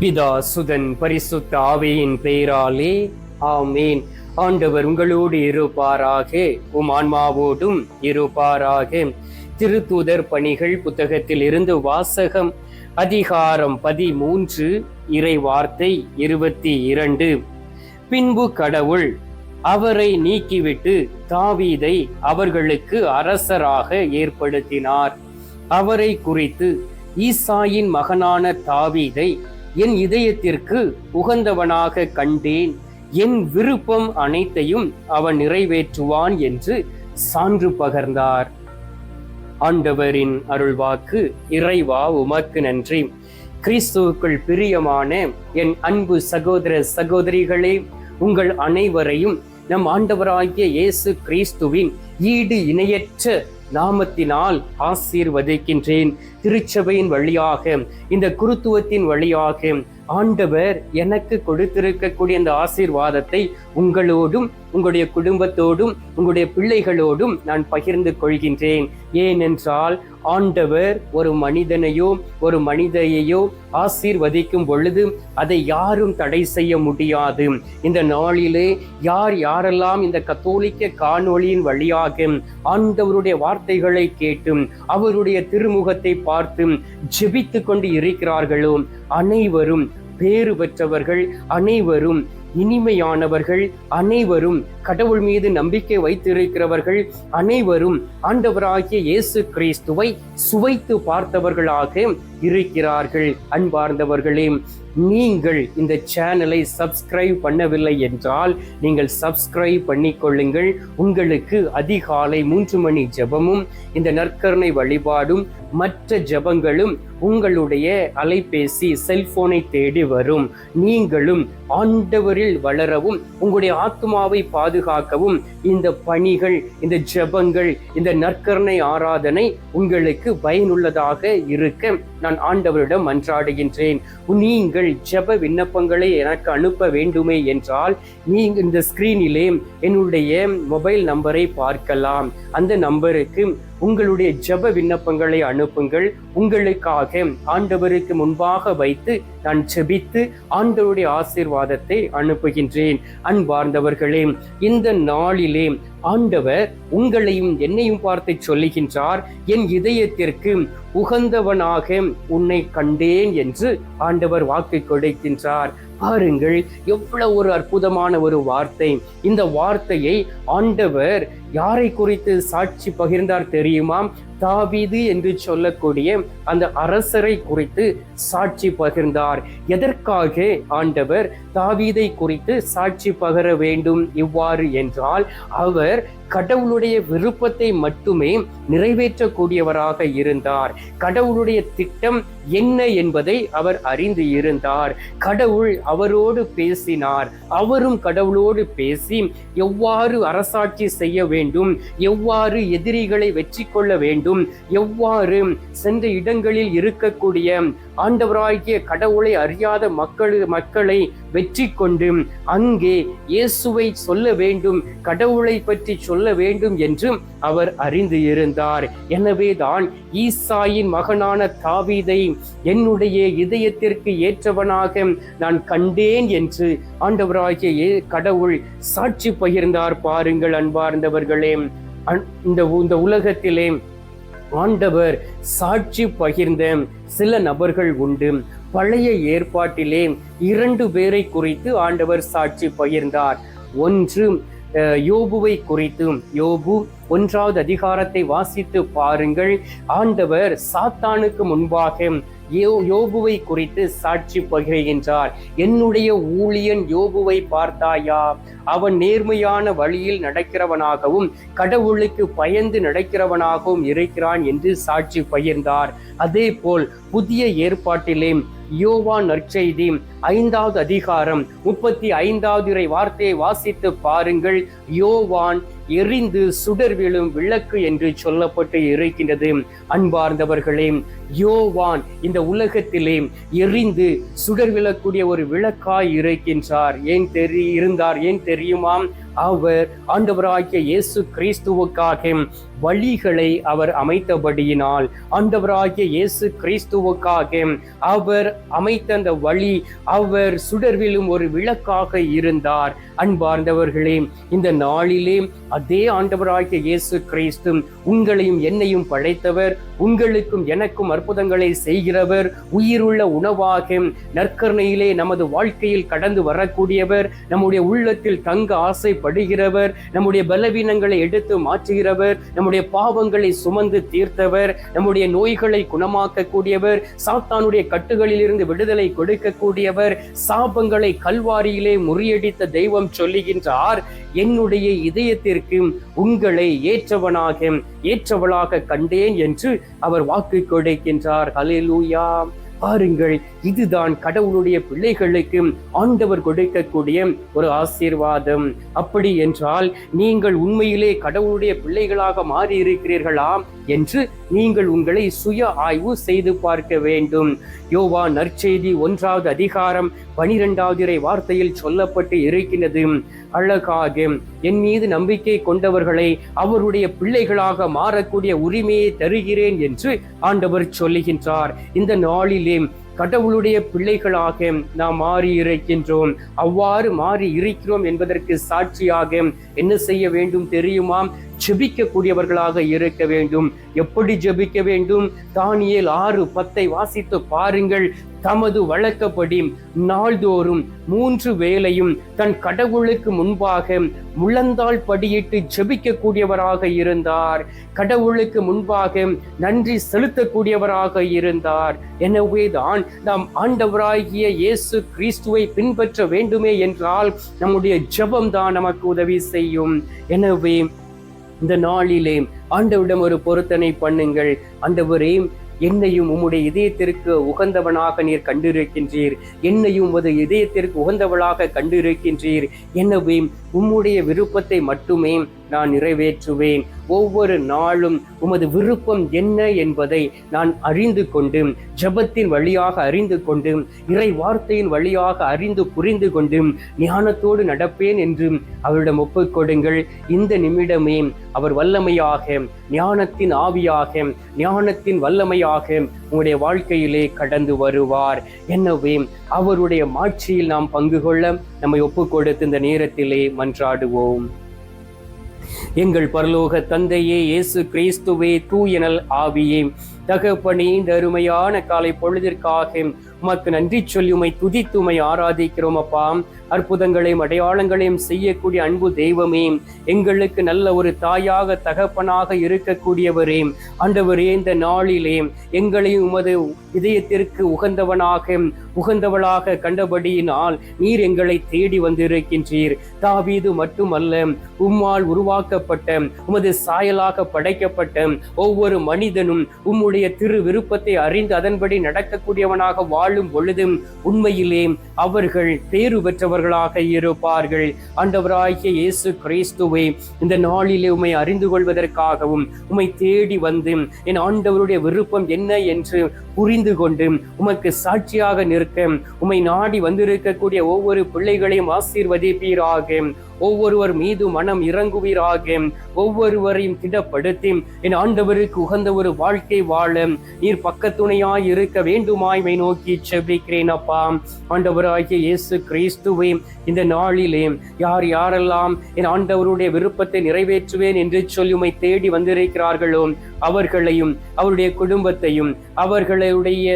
பிதா சுதன் பரிசுத்த ஆவியின் பெயராலே ஆமேன். ஆண்டவர் உங்களோடு இருப்பாராக உம் ஆன்மாவோடும் இருப்பாராக. திருத்தூதர் பணிகள் புத்தகத்தில் இருந்து வாசகம் அதிகாரம் பதிமூன்று இறை வார்த்தை இருபத்தி இரண்டு. பின்பு கடவுள் அவரை நீக்கிவிட்டு தாவீதை அவர்களுக்கு அரசராக ஏற்படுத்தினார். அவரை குறித்து ஈசாயின் மகனான தாவீதை என் இதயத்திற்கு உகந்தவனாக கண்டேன். என் விருப்பம் அனைத்தையும் அவன் நிறைவேற்றுவான் என்று சான்று பகர்ந்தார். ஆண்டவரின் அருள்வாக்கு இறைவா உமக்கு நன்றி. கிறிஸ்துவுக்குள் பிரியமான என் அன்பு சகோதர சகோதரிகளே உங்கள் அனைவரையும் நம் ஆண்டவராகிய இயேசு கிறிஸ்துவின் ஈடு இணையற்ற நாமத்தினால் ஆசீர்வதிக்கின்றேன். திருச்சபையின் வழியாக இந்த குருத்துவத்தின் வழியாக ஆண்டவர் எனக்கு கொடுத்திருக்கக்கூடிய அந்த ஆசீர்வாதத்தை உங்களோடும் உங்களுடைய குடும்பத்தோடும் உங்களுடைய பிள்ளைகளோடும் நான் பகிர்ந்து கொள்கின்றேன். ஏனென்றால் ஆண்டவர் ஒரு மனிதனையோ ஒரு மனிதையோ ஆசீர்வதிக்கும் பொழுது அதை யாரும் தடை செய்ய முடியாது. இந்த நாளிலே யார் யாரெல்லாம் இந்த கத்தோலிக்க காணொளியின் வழியாக ஆண்டவருடைய வார்த்தைகளை கேட்டும் அவருடைய திருமுகத்தை பார்த்தும் ஜெபித்து கொண்டு இருக்கிறார்களோ அனைவரும் பேறு பெற்றவர்கள் அனைவரும் இனிமையானவர்கள் அனைவரும் கடவுள் மீது நம்பிக்கை வைத்திருக்கிறவர்கள் அனைவரும் ஆண்டவராகிய இயேசு கிறிஸ்துவை சுவைத்து பார்த்தவர்களாக இருக்கிறார்கள். அன்பார்ந்தவர்களே நீங்கள் இந்த சேனலை சப்ஸ்கிரைப் பண்ணவில்லை என்றால் நீங்கள் சப்ஸ்கிரைப் பண்ணிக்கொள்ளுங்கள். உங்களுக்கு அதிகாலை மூன்று மணி ஜெபமும் இந்த நற்கருணை வழிபாடும் மற்ற ஜெபங்களும் உங்களுடைய அலைபேசி செல்போனை தேடி வரும். நீங்களும் ஆண்டவரில் வளரவும் உங்களுடைய ஆத்மாவை பாதுகாக்கவும் இந்த பணிகள் இந்த ஜெபங்கள் இந்த நற்கருணை ஆராதனை உங்களுக்கு பயனுள்ளதாக இருக்க நான் நான் ஆண்டவரிடம் மன்றாடுகின்றேன். நீங்கள் ஜெப விண்ணப்பங்களை எனக்கு அனுப்ப வேண்டுமே என்றால் நீங்கள் இந்த ஸ்கிரீனிலே என்னுடைய மொபைல் நம்பரை பார்க்கலாம். அந்த நம்பருக்கு உங்களுடைய ஜெப விண்ணப்பங்களை அனுப்புங்கள். உங்களுக்காக ஆண்டவருக்கு முன்பாக வைத்து நான் ஜெபித்து ஆண்டவருடைய ஆசீர்வாதத்தை அனுப்புகின்றேன். அன்பார்ந்தவர்களே இந்த நாளிலே ஆண்டவர் உங்களையும் என்னையும் பார்த்து சொல்லுகின்றார் என் இதயத்திற்கு உகந்தவனாக உன்னை கண்டேன் என்று ஆண்டவர் வாக்கு கொடுக்கின்றார். பாருங்கள் எவ்வளவு ஒரு அற்புதமான ஒரு வார்த்தை. இந்த வார்த்தையை ஆண்டவர் யாரை குறித்து சாட்சி பகிர்ந்தார் தெரியுமா? தாவீது என்று சொல்லக்கூடிய அந்த அரசரை குறித்து சாட்சி பகிர்ந்தார். எதற்காக ஆண்டவர் தாவீதை குறித்து சாட்சி பகர வேண்டும் இவ்வாறு என்றால் அவர் கடவுளுடைய விருப்பத்தை மட்டுமே நிறைவேற்றக்கூடியவராக இருந்தார். கடவுளுடைய திட்டம் என்ன என்பதை அவர் அறிந்து இருந்தார். கடவுள் அவரோடு பேசினார். அவரும் கடவுளோடு பேசி எவ்வாறு அரசாட்சி செய்ய வேண்டும் எவ்வாறு எதிரிகளை வெற்றி கொள்ள வேண்டும் எவ்வாறு சென்ற இடங்களில் இருக்கக்கூடிய ஆண்டவராகிய கடவுளை அறியாத மக்கள் மக்களை வெற்றி கொண்டு அங்கே இயேசுவை சொல்ல வேண்டும் கடவுளை பற்றி சொல்ல வேண்டும் என்று அவர் அறிந்து இருந்தார். எனவே தான் ஈசாயின் மகனான தாவீதை என்னுடைய இதயத்திற்கு ஏற்றவனாக நான் கண்டேன் என்று ஆண்டவராகிய ஏ- கடவுள் சாட்சி பகிர்ந்தார் பாருங்கள் அன்பார்ந்தவர்களே. இந்த இந்த உலகத்திலே ஆண்டவர் சாட்சி பகிர்ந்த சில நபர்கள் உண்டு. பழைய ஏற்பாட்டிலே இரண்டு பேரை குறித்து ஆண்டவர் சாட்சி பகிர்ந்தார். ஒன்று யோபுவை குறித்து. யோபு ஒன்றாவது அதிகாரத்தை வாசித்து பாருங்கள். ஆண்டவர் சாத்தானுக்கு முன்பாக யோபுவை குறித்து சாட்சி பகிர்கின்றார். என்னுடைய ஊழியன் யோபுவை பார்த்தாயா? அவன் நேர்மையான வழியில் நடக்கிறவனாகவும் கடவுளுக்கு பயந்து நடக்கிறவனாகவும் இருக்கிறான் என்று சாட்சி பகிர்ந்தார். அதே போல் புதிய ஏற்பாட்டிலே யோவான் நற்செய்தி ஐந்தாவது அதிகாரம் முப்பத்தி ஐந்தாவது வார்த்தையை வாசித்து பாருங்கள். யோவான் எரிந்து சுடர் விழும் விளக்கு என்று சொல்லப்பட்டு இருக்கின்றது. அன்பார்ந்தவர்களே யோவான் இந்த உலகத்திலே எரிந்து சுடர் விழக்கூடிய ஒரு விளக்காய் இருக்கின்றார். ஏன் தெரி இருந்தார்? ஏன் தெரியுமா அவர் ஆண்டவராகிய இயேசு கிறிஸ்துவுக்காக வழிகளை அவர் அமைத்தபடியினால் ஆண்டவராகிய இயேசு கிறிஸ்துவுக்காக அவர் அமைத்த அந்த வழி அவர் சுடர்விலும் ஒரு விளக்காக இருந்தார். அன்பார்ந்தவர்களே இந்த நாளிலே அதே ஆண்டவராகிய இயேசு கிறிஸ்து உங்களையும் என்னையும் படைத்தவர் உங்களுக்கும் எனக்கும் அற்புதங்களை செய்கிறவர் உயிருள்ள உணவாக நற்கருணையிலே நமது வாழ்க்கையில் கடந்து வரக்கூடியவர் நம்முடைய உள்ளத்தில் தங்க ஆசை படுகிறவர். நம்முடைய பலவீனங்களை எடுத்து மாற்றுகிறவர். நம்முடைய பாவங்களை சுமந்து தீர்த்தவர். நம்முடைய நோய்களை குணமாக்கக்கூடியவர். சாத்தானுடைய கட்டுகளிலிருந்து விடுதலை கொடுக்கக்கூடியவர். சாபங்களை கல்வாரியிலே முறியடித்த தெய்வம் சொல்லுகின்றார் என்னுடைய இதயத்திற்கு உங்களை ஏற்றவனாக ஏற்றவளாக கண்டேன் என்று அவர் வாக்கு கொடுக்கின்றார். ஹலிலூயா பாருங்கள் இதுதான் கடவுளுடைய பிள்ளைகளுக்கு ஆண்டவர் கொடுக்கக்கூடிய ஒரு ஆசீர்வாதம். அப்படி என்றால் நீங்கள் உண்மையிலே கடவுளுடைய பிள்ளைகளாக மாறி இருக்கிறீர்களா என்று நீங்கள் உங்களை சுய ஆய்வு செய்து பார்க்க வேண்டும். யோவா நற்செய்தி ஒன்றாவது அதிகாரம் பனிரெண்டாவது இறை வார்த்தையில் சொல்லப்பட்டு இருக்கின்றது. அழகாக என் மீது நம்பிக்கை கொண்டவர்களை அவருடைய பிள்ளைகளாக மாறக்கூடிய உரிமையை தருகிறேன் என்று ஆண்டவர் சொல்லுகின்றார். இந்த நாளிலே கடவுளுடைய பிள்ளைகளாக நாம் மாறி இருக்கின்றோம் அவ்வாறு மாறி இருக்கிறோம் என்பதற்கு சாட்சியாக என்ன செய்ய வேண்டும் தெரியுமா? ஜெபிக்கக்கூடியவர்களாக இருக்க வேண்டும். எப்படி ஜெபிக்க வேண்டும்? தானியல் ஆறு பத்தை வாசித்து பாருங்கள். தமது வழக்கப்படி நாள்தோறும் மூன்று வேளையும் தன் கடவுளுக்கு முன்பாக முழந்தாள் படியிட்டு ஜெபிக்கக்கூடியவராக இருந்தார். கடவுளுக்கு முன்பாக நன்றி செலுத்தக்கூடியவராக இருந்தார். எனவேதான் நாம் ஆண்டவராகிய இயேசு கிறிஸ்துவை பின்பற்ற வேண்டுமே என்றால் நம்முடைய ஜெபம் தான் நமக்கு உதவி செய்யும். எனவே இந்த நாளிலே ஆண்டவிடம் ஒரு பொருத்தனை பண்ணுங்கள். ஆண்டவரே என்னையும் உம்முடைய இதயத்திற்கு உகந்தவனாக நீர் கண்டிருக்கின்றீர். என்னையும் உமது இதயத்திற்கு உகந்தவளாக கண்டிருக்கின்றீர். எனவே உம்முடைய விருப்பத்தை மட்டுமே நான் நிறைவேற்றுவேன். ஒவ்வொரு நாளும் உமது விருப்பம் என்ன என்பதை நான் அறிந்து கொண்டு ஜபத்தின் வழியாக அறிந்து கொண்டு இறை வார்த்தையின் வழியாக அறிந்து புரிந்து கொண்டு ஞானத்தோடு நடப்பேன் என்று அவரிடம் ஒப்புக்கொடுங்கள் இந்த நிமிடமே அவர் வல்லமையாக ஞானத்தின் ஆவியாக ஞானத்தின் வல்லமையாக உங்களுடைய வாழ்க்கையிலே கடந்து வருவார். எனவே அவருடைய மாட்சியில் நாம் பங்கு கொள்ள நம்மை ஒப்புக்கொடுத்து இந்த நேரத்திலே மன்றாடுவோம். எங்கள் பரலோக தந்தையே இயேசு கிறிஸ்துவே தூயனல் ஆவியே. தகப்பனே இந்த அருமையான காலை பொழுதிற்காக உமக்கு நன்றி சொல்லி உமை துதித்து உமை ஆராதிக்கிறோம் அப்பா. அற்புதங்களையும் அடையாளங்களையும் செய்யக்கூடிய அன்பு தெய்வமே. எங்களுக்கு நல்ல ஒரு தாயாக தகப்பனாக இருக்கக்கூடியவரே. ஆண்டவரே இந்த நாளிலே எங்களையும் உமது இதயத்திற்கு உகந்தவனாக உகந்தவளாக கண்டபடியினால் நீர் எங்களை தேடி வந்திருக்கின்றீர். தாவீது மட்டுமல்ல உம்மால் உருவாக்கப்பட்ட உமது சாயலாக படைக்கப்பட்ட ஒவ்வொரு மனிதனும் உம்முடைய திரு விருப்பத்தை அறிந்து அதன்படி நடக்கக்கூடியவனாக வாழ் வாழும் பொழுதும் உண்மையிலே அவர்கள் பேறு பெற்றவர்களாக இருப்பார்கள். ஆண்டவராகிய இயேசு கிறிஸ்துவை இந்த நாளிலே உம்மை அறிந்து கொள்வதற்காகவும் உம்மை தேடி வந்து என் ஆண்டவருடைய விருப்பம் என்ன என்று புரிந்து கொண்டு உமக்கு சாட்சியாக நிற்க. உம்மை நாடி வந்திருக்கக்கூடிய ஒவ்வொரு பிள்ளைகளையும் ஆசீர்வதிப்பீராக. ஒவ்வொருவர் மீது மனம் இறங்குவீராக. ஒவ்வொருவரையும் திடப்படுத்தி என் ஆண்டவருக்கு உகந்த ஒரு வாழ்க்கை வாழ. நீர் பக்கத்துணையாய் இருக்க வேண்டுமாய்மை நோக்கி செபிக்கிறேன் அப்பா. ஆண்டவராகிய இயேசு கிறிஸ்துவே இந்த நாளிலே யார் யாரெல்லாம் என் ஆண்டவருடைய விருப்பத்தை நிறைவேற்றுவேன் என்று சொல்லி உமை தேடி வந்திருக்கிறார்களோ அவர்களையும் அவருடைய குடும்பத்தையும் அவர்களை உங்களுடைய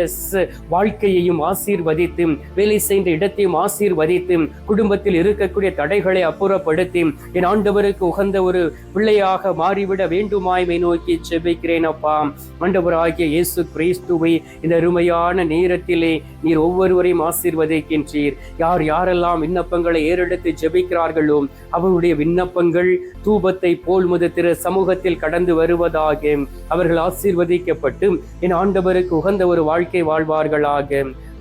வாழ்க்கையையும் ஆசீர்வதித்து வேலை செய்த இடத்தையும் ஆசீர்வதித்து குடும்பத்தில் இருக்கக்கூடிய தடைகளை அப்புறப்படுத்தி என் ஆண்டவருக்கு உகந்த ஒரு பிள்ளையாக மாறிவிட வேண்டுமாய்மை நோக்கி செபிக்கிறேன் அப்பா. ஆண்டவராகிய இயேசு கிறிஸ்துவை இந்த அருமையான நேரத்திலே நீர் ஒவ்வொருவரையும் ஆசீர்வதிக்கின்றீர். யார் யாரெல்லாம் விண்ணப்பங்களை ஏறெடுத்து ஜெபிக்கிறார்களோ அவருடைய விண்ணப்பங்கள் தூபத்தை போல் முத திரு சமூகத்தில் கடந்து வருவதாக அவர்கள் ஆசீர்வதிக்கப்பட்டு என் ஆண்டவருக்கு உகந்த சிறந்த ஒரு வாழ்க்கை வாழ்வார்களாக.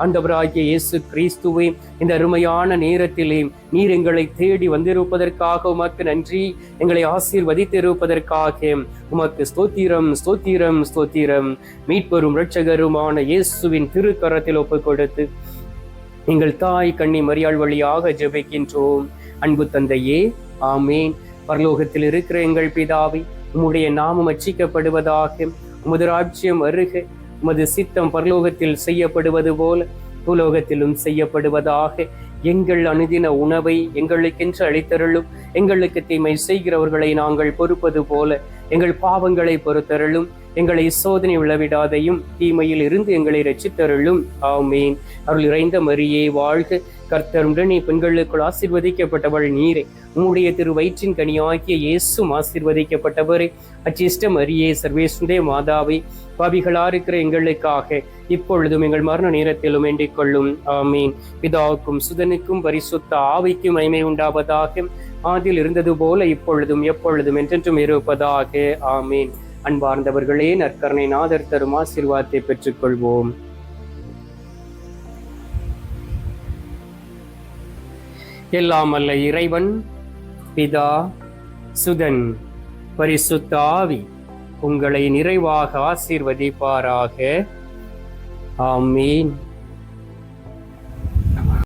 ஆண்டவராகிய இயேசு கிறிஸ்துவை இந்த அருமையான நேரத்திலே நீர் எங்களை தேடி வந்திருப்பதற்காக உமக்கு நன்றி. எங்களை ஆசீர்வதித்திருப்பதற்காக உமக்கு ஸ்தோத்திரம் ஸ்தோத்திரம் ஸ்தோத்திரம். மீட்பெரும் இரட்சகருமான இயேசுவின் திருக்கரத்தில் ஒப்புக் கொடுத்து எங்கள் தாய் கண்ணி மரியாள் வழியாக ஜெபிக்கின்றோம். அன்பு தந்தையே ஆமேன். பரலோகத்தில் இருக்கிற எங்கள் பிதாவை உம்முடைய நாமம் அச்சிக்கப்படுவதாக முதராட்சியம் ராஜ்யம் உமது சித்தம் பரலோகத்தில் செய்யப்படுவது போல பூலோகத்திலும் செய்யப்படுவதாக. எங்கள் அனுதின உணவை எங்களுக்கென்று அளித்தருளும். எங்களுக்கு தீமை செய்கிறவர்களை நாங்கள் பொறுப்பது போல. எங்கள் பாவங்களை பொறுத்தருளும். எங்களை சோதனை விழவிடாதையும் தீமையில் இருந்து எங்களை ரச்சித்தருளும் ஆமேன். அருள் இறைந்த மரியே வாழ்க. கர்த்தருடனே பெண்களுக்குள் ஆசிர்வதிக்கப்பட்டவள் நீரே. உம்முடைய திரு வயிற்றின் கனியாகிய இயேசும் ஆசிர்வதிக்கப்பட்டவரே. அச்சிஷ்ட மரியே சர்வேசுந்தே மாதாவை. பாவிகளா இருக்கிற எங்களுக்காக இப்பொழுதும் எங்கள் மரண நேரத்திலும் வேண்டிக் கொள்ளும். ஆமீன். பிதாவுக்கும் சுதனுக்கும் பரிசுத்த ஆவிக்கும் மகிமை உண்டாவதாக. ஆதில் இருந்தது போல இப்பொழுதும் எப்பொழுதும் என்றென்றும் இருப்பதாக. ஆமீன். அன்பார்ந்தவர்களே நற்கரணை நாதர் தரும் ஆசீர்வாதத்தை பெற்றுக்கொள்வோம். எல்லாம் அல்ல இறைவன் பிதா சுதன் பரிசுத்த ஆவி உங்களை நிறைவாக ஆசீர்வதிப்பாராக. ஆமீன்